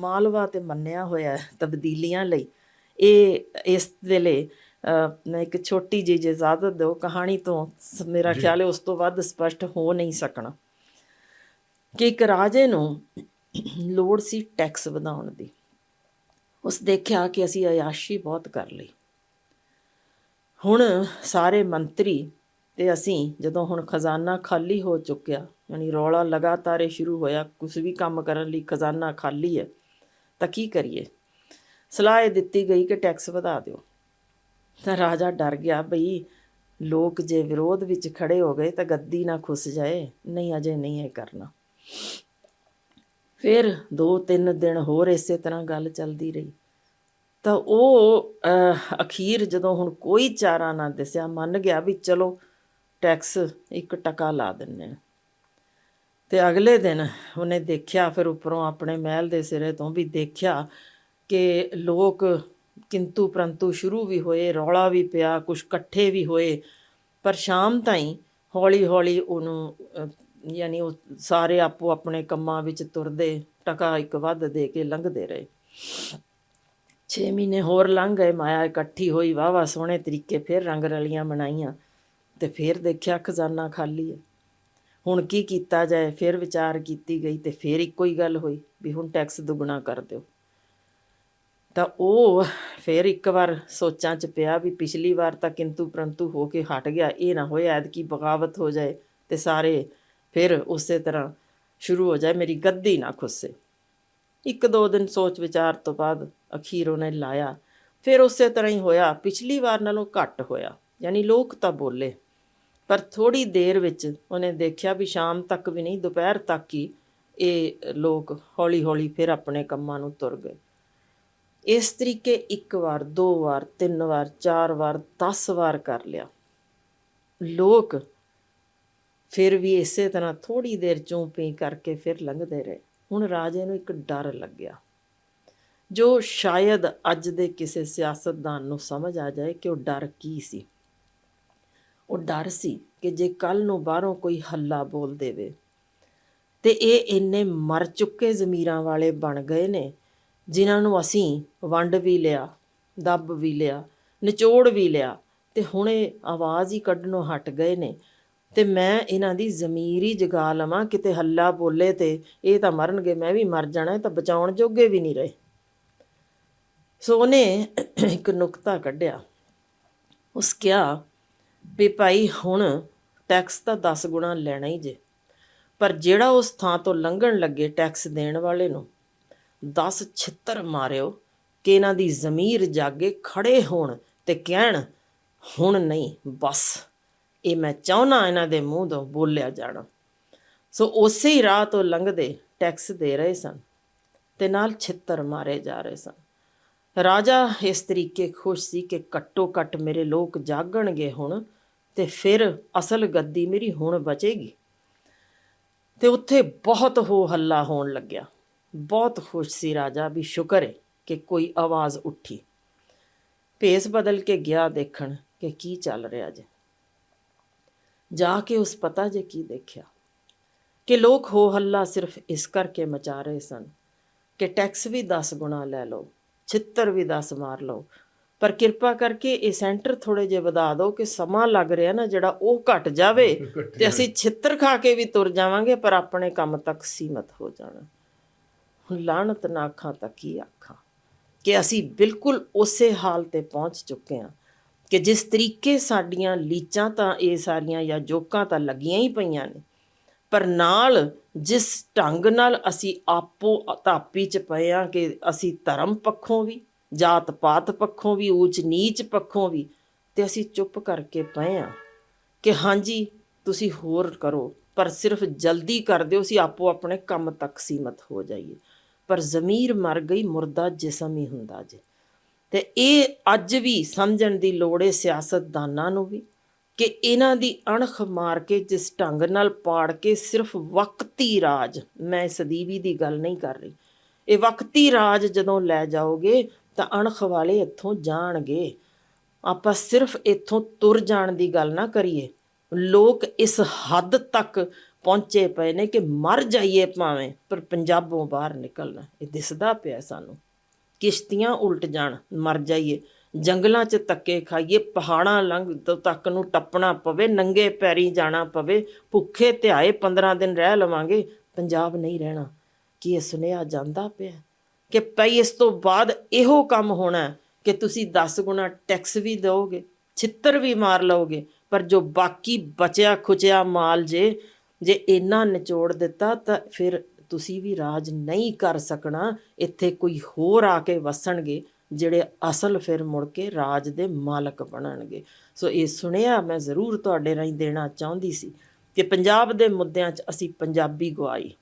ਮਾਲਵਾ ਤੇ ਮੰਨਿਆ ਹੋਇਆ ਤਬਦੀਲੀਆਂ ਲਈ। ਇਹ ਇਸ ਵੇਲੇ ਇੱਕ ਛੋਟੀ ਜਿਹੀ ਜੇ ਇਜਾਜ਼ਤ ਦਿਓ ਕਹਾਣੀ ਤੋਂ ਮੇਰਾ ਖਿਆਲ ਹੈ ਉਸ ਤੋਂ ਵੱਧ ਸਪਸ਼ਟ ਹੋ ਨਹੀਂ ਸਕਣਾ। ਕਿ ਇੱਕ ਰਾਜੇ ਨੂੰ ਲੋੜ ਸੀ ਟੈਕਸ ਵਧਾਉਣ ਦੀ। ਉਸ ਦੇਖਿਆ ਕਿ ਅਸੀਂ ਅਯਾਸ਼ੀ ਬਹੁਤ ਕਰ ਲਈ। ਹੁਣ ਸਾਰੇ ਮੰਤਰੀ ਤੇ ਅਸੀਂ ਜਦੋਂ ਹੁਣ ਖਜ਼ਾਨਾ ਖਾਲੀ ਹੋ ਚੁੱਕਿਆ ਯਾਨੀ ਰੌਲਾ ਲਗਾਤਾਰ ਸ਼ੁਰੂ ਹੋਇਆ ਕੁਝ ਵੀ ਕੰਮ ਕਰਨ ਲਈ ਖਜ਼ਾਨਾ ਖਾਲੀ ਹੈ ਤਾਂ ਕੀ ਕਰੀਏ? ਸਲਾਹ ਇਹ ਦਿੱਤੀ ਗਈ ਕਿ ਟੈਕਸ ਵਧਾ ਦਿਓ। ਤਾਂ ਰਾਜਾ ਡਰ ਗਿਆ ਬਈ ਲੋਕ ਜੇ ਵਿਰੋਧ ਵਿੱਚ ਖੜੇ ਹੋ ਗਏ ਤਾਂ ਗੱਦੀ ਨਾ ਖੁੱਸ ਜਾਏ। ਨਹੀਂ ਅਜੇ ਨਹੀਂ ਇਹ ਕਰਨਾ। ਫਿਰ ਦੋ ਤਿੰਨ ਦਿਨ ਹੋਰ ਇਸੇ ਤਰ੍ਹਾਂ ਗੱਲ ਚੱਲਦੀ ਰਹੀ। ਤਾਂ ਉਹ ਅਹ, ਅਖੀਰ ਜਦੋਂ ਹੁਣ ਕੋਈ ਚਾਰਾ ਨਾ ਦਿਸਿਆ ਮੰਨ ਗਿਆ ਵੀ ਚਲੋ ਟੈਕਸ ਇੱਕ ਟਕਾ ਲਾ ਦਿੰਨੇ ਆ ਤੇ ਅਗਲੇ ਦਿਨ ਉਹਨੇ ਦੇਖਿਆ, ਫਿਰ ਉੱਪਰੋਂ ਆਪਣੇ ਮਹਿਲ ਦੇ ਸਿਰੇ ਤੋਂ ਵੀ ਦੇਖਿਆ ਕਿ ਲੋਕ ਕਿੰਤੂ ਪ੍ਰੰਤੂ ਸ਼ੁਰੂ ਵੀ ਹੋਏ, ਰੌਲਾ ਵੀ ਪਿਆ ਕੁਝ ਇਕੱਠੇ ਵੀ ਹੋਏ, ਪਰ ਸ਼ਾਮ ਤਾਈਂ ਹੌਲੀ ਹੌਲੀ ਉਹਨੂੰ ਯਾਨੀ ਉਹ ਸਾਰੇ ਆਪੋ ਆਪਣੇ ਕੰਮਾਂ ਵਿੱਚ ਤੁਰਦੇ ਟਕਾ ਇੱਕ ਵੱਧ ਦੇ ਕੇ ਲੰਘਦੇ ਰਹੇ। 6 ਮਹੀਨੇ ਹੋਰ ਲੰਘ ਗਏ, ਮਾਇਆ ਇਕੱਠੀ ਹੋਈ ਵਾਵਾ ਸੋਹਣੇ ਤਰੀਕੇ ਫਿਰ ਰੰਗ ਰਲੀਆਂ ਮਨਾਈਆਂ ਤੇ ਫਿਰ ਦੇਖਿਆ ਖਜ਼ਾਨਾ ਖਾਲੀ ਹੈ। ਹੁਣ ਕੀ ਕੀਤਾ ਜਾਏ, ਫਿਰ ਵਿਚਾਰ ਕੀਤੀ ਗਈ ਤੇ ਫਿਰ ਇੱਕੋ ਹੀ ਗੱਲ ਹੋਈ ਵੀ ਹੁਣ ਟੈਕਸ ਦੁੱਗਣਾ ਕਰ ਦਿਓ। ਤਾਂ ਉਹ ਫਿਰ ਇੱਕ ਵਾਰ ਸੋਚਾਂ 'ਚ ਪਿਆ ਵੀ ਪਿਛਲੀ ਵਾਰ ਤਾਂ ਕਿੰਤੂ ਪਰੰਤੂ ਹੋ ਕੇ ਹਟ ਗਿਆ, ਇਹ ਨਾ ਹੋਏ ਐਤਕੀ ਬਗਾਵਤ ਹੋ ਜਾਏ ਤੇ ਸਾਰੇ ਫਿਰ ਉਸੇ ਤਰ੍ਹਾਂ ਸ਼ੁਰੂ ਹੋ ਜਾਏ, ਮੇਰੀ ਗੱਦੀ ਨਾ ਖੁੱਸੇ। ਇੱਕ ਦੋ ਦਿਨ ਸੋਚ ਵਿਚਾਰ ਤੋਂ ਬਾਅਦ ਅਖੀਰ ਉਹਨੇ ਲਾਇਆ। ਫਿਰ ਉਸੇ ਤਰ੍ਹਾਂ ਹੀ ਹੋਇਆ, ਪਿਛਲੀ ਵਾਰ ਨਾਲੋਂ ਘੱਟ ਹੋਇਆ, ਯਾਨੀ ਲੋਕ ਤਾਂ ਬੋਲੇ। ਪਰ ਥੋੜੀ ਦੇਰ ਵਿੱਚ ਉਹਨੇ ਦੇਖਿਆ ਵੀ ਸ਼ਾਮ ਤੱਕ ਵੀ ਨਹੀਂ, ਦੁਪਹਿਰ ਤੱਕ ਹੀ ਇਹ ਲੋਕ ਹੌਲੀ ਹੌਲੀ ਫਿਰ ਆਪਣੇ ਕੰਮਾਂ ਨੂੰ ਤੁਰ ਗਏ। ਇਸ ਤਰੀਕੇ ਇੱਕ ਵਾਰ, ਦੋ ਵਾਰ, ਤਿੰਨ ਵਾਰ, ਚਾਰ ਵਾਰ 10 ਵਾਰ ਕਰ ਲਿਆ। ਲੋਕ ਫਿਰ ਵੀ ਇਸੇ ਤਰ੍ਹਾਂ ਥੋੜੀ ਦੇਰ ਚੋਂ ਪੀ ਕਰਕੇ ਫਿਰ ਲੰਘਦੇ ਰਹੇ। ਹੁਣ ਰਾਜੇ ਨੂੰ ਇੱਕ ਡਰ ਲੱਗਿਆ, ਜੋ ਸ਼ਾਇਦ ਅੱਜ ਦੇ ਕਿਸੇ ਸਿਆਸਤਦਾਨ ਨੂੰ ਸਮਝ ਆ ਜਾਏ ਕਿ ਉਹ ਡਰ ਕੀ ਸੀ। ਉਹ ਡਰ ਸੀ ਕਿ ਜੇ ਕੱਲ ਨੂੰ ਬਾਹਰੋਂ ਕੋਈ ਹੱਲਾ ਬੋਲ ਦੇਵੇ। ਤੇ ਇਹ ਇੰਨੇ ਮਰ ਚੁੱਕੇ ਜ਼ਮੀਰਾਂ ਵਾਲੇ ਬਣ ਗਏ ਨੇ, ਜਿਨ੍ਹਾਂ ਨੂੰ ਅਸੀਂ ਵੰਡ ਵੀ ਲਿਆ, ਦੱਬ ਵੀ ਲਿਆ, ਨਿਚੋੜ ਵੀ ਲਿਆ ਤੇ ਹੁਣ ਇਹ ਆਵਾਜ਼ ਹੀ ਕੱਢਣੋਂ ਹਟ ਗਏ ਨੇ। ਤੇ ਮੈਂ ਇਹਨਾਂ ਦੀ ਜ਼ਮੀਰ ਹੀ ਜਗਾ ਲਵਾਂ, ਕਿਤੇ ਹੱਲਾ ਬੋਲੇ ਤੇ ਇਹ ਤਾਂ ਮਰਨਗੇ, ਮੈਂ ਵੀ ਮਰ ਜਾਣਾ ਤਾਂ ਬਚਾਉਣ ਜੋਗੇ ਵੀ ਨਹੀਂ ਰਹੇ। ਸੋ ਉਹਨੇ ਇੱਕ ਨੁਕਤਾ ਕੱਢਿਆ। ਉਸ ਕਿਹਾ ਵੀ ਭਾਈ ਹੁਣ ਟੈਕਸ ਤਾਂ 10 ਗੁਣਾ ਲੈਣਾ ਹੀ ਜੇ। ਪਰ ਜਿਹੜਾ ਉਸ ਥਾਂ ਤੋਂ ਲੰਘਣ ਲੱਗੇ ਟੈਕਸ ਦੇਣ ਵਾਲੇ ਨੂੰ 10 ਛਿੱਤਰ ਮਾਰਿਓ ਕਿ ਇਹਨਾਂ ਦੀ ਜ਼ਮੀਰ ਜਾਗੇ ਖੜੇ ਹੋਣ ਤੇ ਕਹਿਣ, ਹੁਣ ਨਹੀਂ, ਬਸ, ਇਹ ਮੈਂ ਚਾਹਨਾ ਇਹਨਾਂ ਦੇ ਮੂੰਹ ਤੋਂ ਬੋਲਿਆ ਜਾਣਾ। ਸੋ ਉਸੇ ਹੀ ਰਾਹ ਤੋਂ ਲੰਘਦੇ ਟੈਕਸ ਦੇ ਰਹੇ ਸਨ ਤੇ ਨਾਲ ਛਿੱਤਰ ਮਾਰੇ ਜਾ ਰਹੇ ਸਨ। ਰਾਜਾ ਇਸ ਤਰੀਕੇ ਖੁਸ਼ ਸੀ ਕਿ ਘੱਟੋ ਘੱਟ ਮੇਰੇ ਲੋਕ ਜਾਗਣਗੇ ਹੁਣ ਤੇ ਫਿਰ ਅਸਲ ਗੱਦੀ ਮੇਰੀ ਹੁਣ ਬਚੇਗੀ। ਤੇ ਉੱਥੇ ਬਹੁਤ ਹੋ ਹੱਲਾ ਹੋਣ ਲੱਗਿਆ। ਬਹੁਤ ਖੁਸ਼ ਸੀ ਰਾਜਾ ਵੀ ਸ਼ੁਕਰ ਹੈ ਕਿ ਕੋਈ ਆਵਾਜ਼ ਉੱਠੀ। ਭੇਸ ਬਦਲ ਕੇ ਗਿਆ ਦੇਖਣ ਕਿ ਕੀ ਚੱਲ ਰਿਹਾ ਜੇ। ਜਾ ਕੇ ਉਸ ਪਤਾ ਜੇ ਕੀ ਦੇਖਿਆ। ਕਿ ਲੋਕ ਹੋ ਹੱਲਾ ਸਿਰਫ ਇਸ ਕਰਕੇ ਮਚਾ ਰਹੇ ਸਨ ਕਿ ਟੈਕਸ ਵੀ 10 ਗੁਣਾ ਲੈ ਲਓ, ਛਿੱਤਰ ਵੀ 10 ਮਾਰ ਲਓ ਪਰ ਕਿਰਪਾ ਕਰਕੇ ਇਹ ਸੈਂਟਰ ਥੋੜੇ ਜਿਹਾ ਵਧਾ ਦਿਓ ਕਿ ਸਮਾਂ ਲੱਗ ਰਿਹਾ ਨਾ ਜਿਹੜਾ ਉਹ ਘਟ ਜਾਵੇ ਤੇ ਅਸੀਂ ਛਿੱਤਰ ਖਾ ਕੇ ਵੀ ਤੁਰ ਜਾਵਾਂਗੇ ਪਰ ਆਪਣੇ ਕੰਮ ਤੱਕ ਸੀਮਤ ਹੋ ਜਾਣਾ। ਹੁਣ ਲਾਹਨਤ ਨਾ ਅੱਖਾਂ ਤੱਕ ਹੀ ਆਖਾਂ? ਕਿ ਅਸੀਂ ਬਿਲਕੁਲ ਉਸੇ ਹਾਲ ਤੇ ਪਹੁੰਚ ਚੁੱਕੇ ਹਾਂ ਕਿ ਜਿਸ ਤਰੀਕੇ ਸਾਡੀਆਂ ਲੀਚਾਂ ਤਾਂ ਇਹ ਸਾਰੀਆਂ ਜਾਂ ਜੋਕਾਂ ਤਾਂ ਲੱਗੀਆਂ ਹੀ ਪਈਆਂ ਨੇ ਪਰ ਨਾਲ ਜਿਸ ਢੰਗ ਨਾਲ ਅਸੀਂ ਆਪੋ ਤਾਪੀ ਚ ਪਏ ਆ ਕਿ ਅਸੀਂ ਧਰਮ ਪੱਖੋਂ ਵੀ ਜਾਤ ਪਾਤ ਪੱਖੋਂ ਵੀ ਊਚ ਨੀਚ ਪੱਖੋਂ ਵੀ, ਤੇ ਅਸੀਂ ਚੁੱਪ ਕਰਕੇ ਪਏ ਆ ਕਿ ਹਾਂਜੀ ਤੁਸੀਂ ਹੋਰ ਕਰੋ, ਪਰ ਸਿਰਫ ਜਲਦੀ ਕਰ ਦਿਓ, ਅਸੀਂ ਆਪੋ ਆਪਣੇ ਕੰਮ ਤੱਕ ਸੀਮਤ ਹੋ ਜਾਈਏ। ਪਰ ਜ਼ਮੀਰ ਮਰ ਗਈ, ਮੁਰਦਾ ਜਿਸਮ ਹੀ ਹੁੰਦਾ ਜੇ। ਤੇ ਇਹ ਅੱਜ ਵੀ ਸਮਝਣ ਦੀ ਲੋੜ ਹੈ ਸਿਆਸਤਦਾਨਾਂ ਨੂੰ ਵੀ ਕਿ ਇਹਨਾਂ ਦੀ ਅਣਖ ਮਾਰ ਕੇ, ਜਿਸ ਢੰਗ ਨਾਲ ਪਾੜ ਕੇ ਸਿਰਫ ਵਕਤੀ ਰਾਜ, ਮੈਂ ਸਦੀਵੀ ਦੀ ਗੱਲ ਨਹੀਂ ਕਰ ਰਹੀ। ਇਹ ਵਕਤੀ ਰਾਜ ਜਦੋਂ ਲੈ ਜਾਓਗੇ ਤਾਂ ਅਣਖ ਵਾਲੇ ਇੱਥੋਂ ਜਾਣਗੇ। ਆਪਾਂ ਸਿਰਫ ਇੱਥੋਂ ਤੁਰ ਜਾਣ ਦੀ ਗੱਲ ਨਾ ਕਰੀਏ। ਲੋਕ ਇਸ ਹੱਦ ਤੱਕ ਪਹੁੰਚੇ ਪਏ ਨੇ ਕਿ ਮਰ ਜਾਈਏ ਭਾਵੇਂ, ਪਰ ਪੰਜਾਬੋਂ ਬਾਹਰ ਨਿਕਲਣਾ, ਇਹ ਦਿਸਦਾ ਪਿਆ ਸਾਨੂੰ। ਕਿਸ਼ਤੀਆਂ ਉਲਟ ਜਾਣ, ਮਰ ਜਾਈਏ। ਜੰਗਲਾਂ 'ਚ ਧੱਕੇ ਖਾਈਏ, ਪਹਾੜਾਂ ਲੰਘ ਤੋਂ, ਤੱਕ ਨੂੰ ਟੱਪਣਾ ਪਵੇ, ਨੰਗੇ ਪੈਰੀ ਜਾਣਾ ਪਵੇ, ਭੁੱਖੇ ਧਿਆਏ 15 ਦਿਨ ਰਹਿ ਲਵਾਂਗੇ, ਪੰਜਾਬ ਨਹੀਂ ਰਹਿਣਾ। ਕੀ ਇਹ ਸੁਨੇਹਾ ਜਾਂਦਾ ਪਿਆ? ਕਿ ਭਈ ਇਸ ਤੋਂ ਬਾਅਦ ਇਹੋ ਕੰਮ ਹੋਣਾ ਕਿ ਤੁਸੀਂ 10 ਗੁਣਾ ਟੈਕਸ ਵੀ ਦਿਓਗੇ, ਛਿੱਤਰ ਵੀ ਮਾਰ ਲਓਗੇ, ਪਰ ਜੋ ਬਾਕੀ ਬਚਿਆ ਖੁਚਿਆ ਮਾਲ ਜੇ ਜੇ ਇੰਨਾ ਨਿਚੋੜ ਦਿੱਤਾ ਤਾਂ ਫਿਰ ਤੁਸੀਂ ਵੀ ਰਾਜ ਨਹੀਂ ਕਰ ਸਕਣਾ, ਇੱਥੇ ਕੋਈ ਹੋਰ ਆ ਕੇ ਵਸਣਗੇ, ਜਿਹੜੇ ਅਸਲ ਫਿਰ ਮੁੜ ਕੇ ਰਾਜ ਦੇ ਮਾਲਕ ਬਣਨਗੇ। ਸੋ ਇਹ ਸੁਣਿਆ ਮੈਂ ਜ਼ਰੂਰ ਤੁਹਾਡੇ ਰਾਹੀਂ ਦੇਣਾ ਚਾਹੁੰਦੀ ਸੀ ਕਿ ਪੰਜਾਬ ਦੇ ਮੁੱਦਿਆਂ 'ਚ ਅਸੀਂ ਪੰਜਾਬੀ ਗਵਾਈ।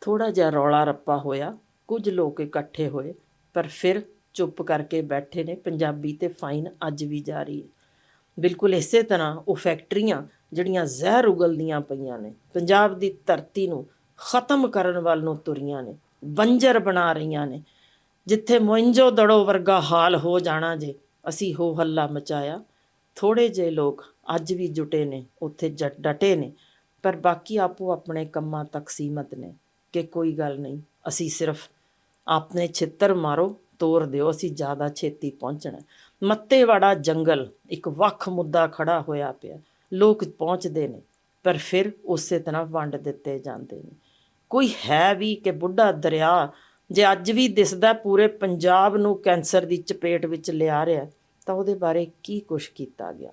ਥੋੜਾ ਜਿਹਾ ਰੌਲਾ ਰੱਪਾ ਹੋਇਆ, ਕੁਝ ਲੋਕ ਇਕੱਠੇ ਹੋਏ, ਪਰ ਫਿਰ ਚੁੱਪ ਕਰਕੇ ਬੈਠੇ ਨੇ, ਪੰਜਾਬੀ ਤੇ ਫਾਈਨ ਅੱਜ ਵੀ ਜਾਰੀ ਹੈ। ਬਿਲਕੁਲ ਇਸੇ ਤਰ੍ਹਾਂ ਉਹ ਫੈਕਟਰੀਆਂ ਜਿਹੜੀਆਂ ਜ਼ਹਿਰ ਉਗਲਦੀਆਂ ਪਈਆਂ ਨੇ, ਪੰਜਾਬ ਦੀ ਧਰਤੀ ਨੂੰ ਖਤਮ ਕਰਨ ਵੱਲ ਨੂੰ ਤੁਰੀਆਂ ਨੇ, ਬੰਜਰ ਬਣਾ ਰਹੀਆਂ ਨੇ। ਜਿੱਥੇ ਮੁੰਜੋ ਦੜੋ ਵਰਗਾ ਹਾਲ ਹੋ ਜਾਣਾ ਜੇ, ਅਸੀਂ ਹੋ ਹੱਲਾ ਮਚਾਇਆ। ਥੋੜੇ ਜਿਹੇ ਲੋਕ ਅੱਜ ਵੀ ਜੁਟੇ ਨੇ, ਉੱਥੇ ਜਟ ਡਟੇ ਨੇ, ਪਰ ਬਾਕੀ ਆਪੋ ਆਪਣੇ ਕੰਮਾਂ ਤੱਕ ਸੀਮਤ ਨੇ। ਕਿ ਕੋਈ ਗੱਲ ਨਹੀਂ, ਅਸੀਂ ਸਿਰਫ ਆਪਣੇ ਛਿੱਤਰ ਮਾਰੋ, ਤੋਰ ਦਿਓ, ਅਸੀਂ ਜ਼ਿਆਦਾ ਛੇਤੀ ਪਹੁੰਚਣਾ। ਮੱਤੇਵਾੜਾ ਜੰਗਲ ਇੱਕ ਵੱਖ ਮੁੱਦਾ ਖੜਾ ਹੋਇਆ ਪਿਆ। ਲੋਕ ਪਹੁੰਚਦੇ ਨੇ, ਪਰ ਫਿਰ ਉਸੇ ਤਰ੍ਹਾਂ ਵੰਡ ਦਿੱਤੇ ਜਾਂਦੇ ਨੇ। ਕੋਈ ਹੈ ਵੀ ਕਿ ਬੁੱਢਾ ਦਰਿਆ ਜੇ ਅੱਜ ਵੀ ਦਿਸਦਾ ਪੂਰੇ ਪੰਜਾਬ ਨੂੰ ਕੈਂਸਰ ਦੀ ਚਪੇਟ ਵਿੱਚ ਲਿਆ ਰਿਹਾ, ਤਾਂ ਉਹਦੇ ਬਾਰੇ ਕੀ ਕੁਛ ਕੀਤਾ ਗਿਆ?